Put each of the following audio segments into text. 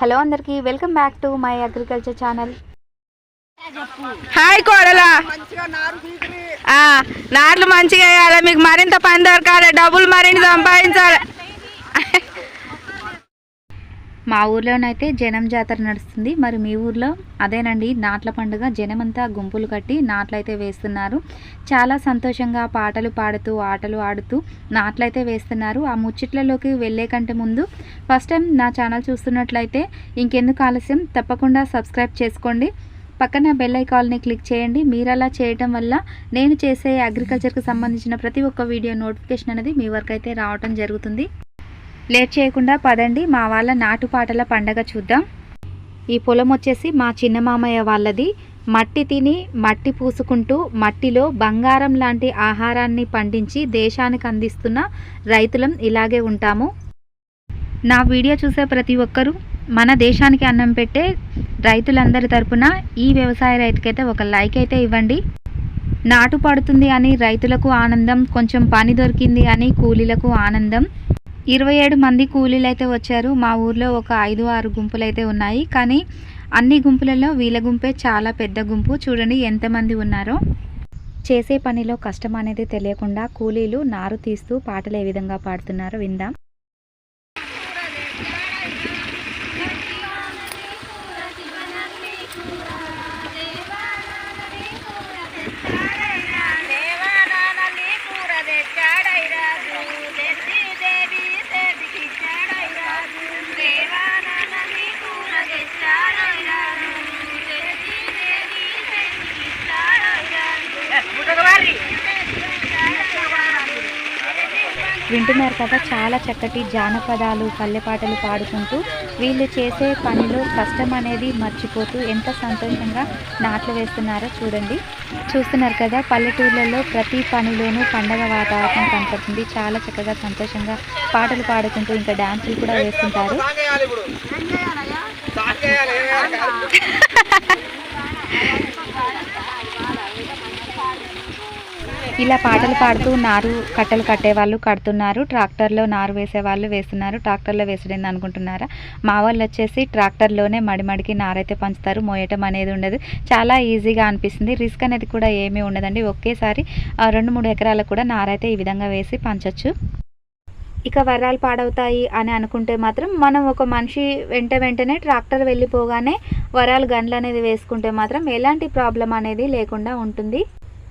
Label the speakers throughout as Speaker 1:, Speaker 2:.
Speaker 1: Hello అందరికీ welcome back to my agriculture channel.
Speaker 2: Hi కోడలా. ఆ, నాట్లు మంచిగా వేయాలి. మీకు మరింత పని దొరకాలి. డబ్బులు మరిన్ని సంపాదించాలి.
Speaker 1: మా ఊర్లోనైతే జనం జాతర నడుస్తుంది. మరి మీ ఊర్లో? అదేనండి నాట్ల పండుగ. జనమంతా గుంపులు కట్టి నాట్లయితే వేస్తున్నారు. చాలా సంతోషంగా పాటలు పాడుతూ ఆటలు ఆడుతూ నాట్లయితే వేస్తున్నారు. ఆ ముచ్చట్లలోకి వెళ్ళే కంటే ముందు ఫస్ట్ టైం నా ఛానల్ చూస్తున్నట్లయితే ఇంకెందుకు ఆలస్యం? తప్పకుండా సబ్స్క్రైబ్ చేసుకోండి. పక్కన బెల్ ఐకాల్ని క్లిక్ చేయండి. మీరు అలా చేయటం వల్ల నేను చేసే అగ్రికల్చర్కి సంబంధించిన ప్రతి ఒక్క వీడియో నోటిఫికేషన్ అనేది మీ వరకు అయితే రావటం జరుగుతుంది. లేట్ చేయకుండా పదండి మా వాళ్ళ నాటుపాటల పండగ చూద్దాం. ఈ పొలం వచ్చేసి మా చిన్న మామయ్య వాళ్ళది. మట్టి తిని మట్టి పూసుకుంటూ మట్టిలో బంగారం లాంటి ఆహారాన్ని పండించి దేశానికి అందిస్తున్న రైతులం ఇలాగే ఉంటాము. నా వీడియో చూసే ప్రతి ఒక్కరూ మన దేశానికి అన్నం పెట్టే రైతులందరి తరపున ఈ వ్యవసాయ రైతుకైతే ఒక లైక్ అయితే ఇవ్వండి. నాటు పడుతుంది అని రైతులకు ఆనందం కొంచెం పని దొరికింది అని కూలీలకు ఆనందం ఇరవై ఏడు మంది కూలీలు అయితే వచ్చారు. మా ఊర్లో ఒక ఐదు ఆరు గుంపులు అయితే ఉన్నాయి. కానీ అన్ని గుంపులలో వీళ్ళ గుంపే చాలా పెద్ద గుంపు. చూడండి ఎంతమంది ఉన్నారో. చేసే పనిలో కష్టం అనేది తెలియకుండా కూలీలు నారు తీస్తూ పాటలు ఏ విధంగా పాడుతున్నారో విందాం. వింటున్నారు కదా చాలా చక్కటి జానపదాలు పల్లెపాటలు పాడుకుంటూ వీళ్ళు చేసే పనిలో కష్టం అనేది మర్చిపోతూ ఎంత సంతోషంగా నాట్లు వేస్తున్నారో చూడండి. చూస్తున్నారు కదా పల్లెటూర్లలో ప్రతి పనిలోనూ పండగ వాతావరణం కనపడుతుంది. చాలా చక్కగా సంతోషంగా పాటలు పాడుకుంటూ ఇంకా డ్యాన్సులు కూడా వేస్తుంటారు. ఇలా పాటలు పాడుతూ నారు కట్టలు కట్టేవాళ్ళు కడుతున్నారు. ట్రాక్టర్లో నారు వేసేవాళ్ళు వేస్తున్నారు. ట్రాక్టర్లో వేసడేంది అనుకుంటున్నారా? మా వాళ్ళు వచ్చేసి ట్రాక్టర్లోనే మడిమడికి నారైతే పంచుతారు. మోయటం అనేది ఉండదు. చాలా ఈజీగా అనిపిస్తుంది. రిస్క్ అనేది కూడా ఏమీ ఉండదండి. ఒకేసారి రెండు మూడు ఎకరాలకు కూడా నారైతే ఈ విధంగా వేసి పంచవచ్చు ఇక వరాలు పాడవుతాయి అని అనుకుంటే మాత్రం మనం ఒక మనిషి వెంట వెంటనే ట్రాక్టర్ వెళ్ళిపోగానే వరాలు గండ్లు అనేది వేసుకుంటే మాత్రం ఎలాంటి ప్రాబ్లం అనేది లేకుండా ఉంటుంది.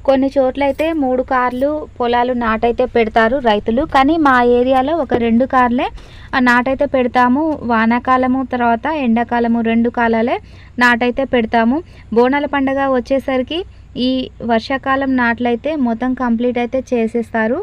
Speaker 1: కొన్ని చోట్ల అయితే మూడు కార్లు పొలాలు నాటైతే పెడతారు రైతులు. కానీ మా ఏరియాలో ఒక రెండు కార్లే ఆ నాటైతే పెడతాము. వానాకాలము తర్వాత ఎండాకాలము రెండు కాలాలే నాటైతే పెడతాము. బోనాల పండగ వచ్చేసరికి ఈ వర్షాకాలం నాట్లయితే మొత్తం కంప్లీట్ అయితే చేసేస్తారు.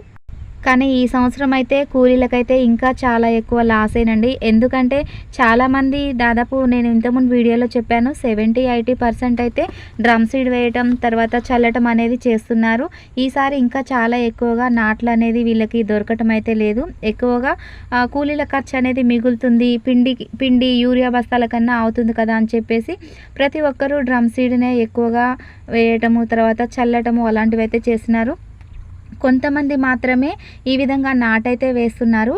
Speaker 1: కానీ ఈ సంవత్సరం అయితే కూలీలకైతే ఇంకా చాలా ఎక్కువ లాస్ అయినండి ఎందుకంటే చాలామంది దాదాపు నేను ఇంతకుముందు వీడియోలో చెప్పాను సెవెంటీ ఎయిటీ పర్సెంట్ అయితే డ్రమ్ సీడ్ వేయటం తర్వాత చల్లటం అనేది చేస్తున్నారు. ఈసారి ఇంకా చాలా ఎక్కువగా నాట్లు అనేది వీళ్ళకి దొరకటం అయితే లేదు. ఎక్కువగా కూలీల ఖర్చు అనేది మిగులుతుంది. పిండి పిండి యూరియా బస్తాల కన్నా అవుతుంది కదా అని చెప్పేసి ప్రతి ఒక్కరూ డ్రమ్ సీడ్నే ఎక్కువగా వేయటము తర్వాత చల్లటము అలాంటివి అయితే చేస్తున్నారు. కొంతమంది మాత్రమే ఈ విధంగా నాటైతే వేస్తున్నారు.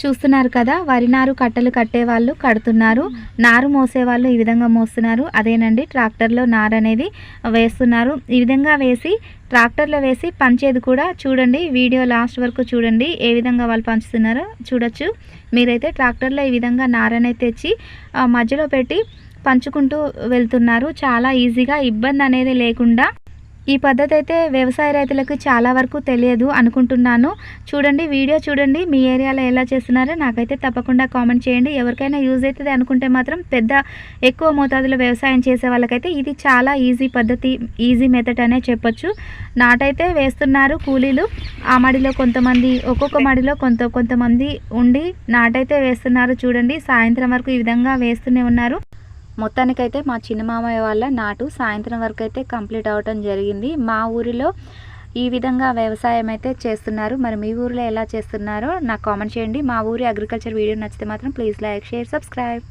Speaker 1: చూస్తున్నారు కదా వరి నారు కట్టలు కట్టేవాళ్ళు కడుతున్నారు. నారు మోసేవాళ్ళు ఈ విధంగా మోస్తున్నారు. అదేనండి ట్రాక్టర్లో నారు అనేది వేస్తున్నారు. ఈ విధంగా వేసి ట్రాక్టర్లో వేసి పంచేది కూడా చూడండి వీడియో లాస్ట్ వరకు చూడండి ఏ విధంగా వాళ్ళు పంచుతున్నారో చూడొచ్చు. మీరైతే ట్రాక్టర్లో ఈ విధంగా నారనే తెచ్చి ఆ, మధ్యలో పెట్టి పంచుకుంటూ వెళ్తున్నారు. చాలా ఈజీగా ఇబ్బంది అనేది లేకుండా ఈ పద్ధతి అయితే వ్యవసాయ రైతులకు చాలా వరకు తెలియదు అనుకుంటున్నాను. చూడండి వీడియో చూడండి మీ ఏరియాలో ఎలా చేస్తున్నారో నాకైతే తప్పకుండా కామెంట్ చేయండి. ఎవరికైనా యూజ్ అవుతుంది అనుకుంటే మాత్రం పెద్ద ఎక్కువ మోతాదులో వ్యవసాయం చేసే వాళ్ళకైతే ఇది చాలా ఈజీ పద్ధతి ఈజీ మెథడ్ అనే చెప్పొచ్చు. నాటైతే వేస్తున్నారు కూలీలు. ఆ మడిలో కొంతమంది ఒక్కొక్క మడిలో కొంత కొంతమంది ఉండి నాటైతే వేస్తున్నారు. చూడండి సాయంత్రం వరకు ఈ విధంగా వేస్తూనే ఉన్నారు. మొత్తానికైతే మా చిన్న మామయ్య వాళ్ళ నాటు సాయంత్రం వరకు అయితే కంప్లీట్ అవ్వటం జరిగింది. మా ఊరిలో ఈ విధంగా వ్యవసాయం అయితే చేస్తున్నారు. మరి మీ ఊరిలో ఎలా చేస్తున్నారో నాకు కామెంట్ చేయండి. మా ఊరి అగ్రికల్చర్ వీడియో నచ్చితే మాత్రం ప్లీజ్ లైక్ షేర్ సబ్స్క్రైబ్.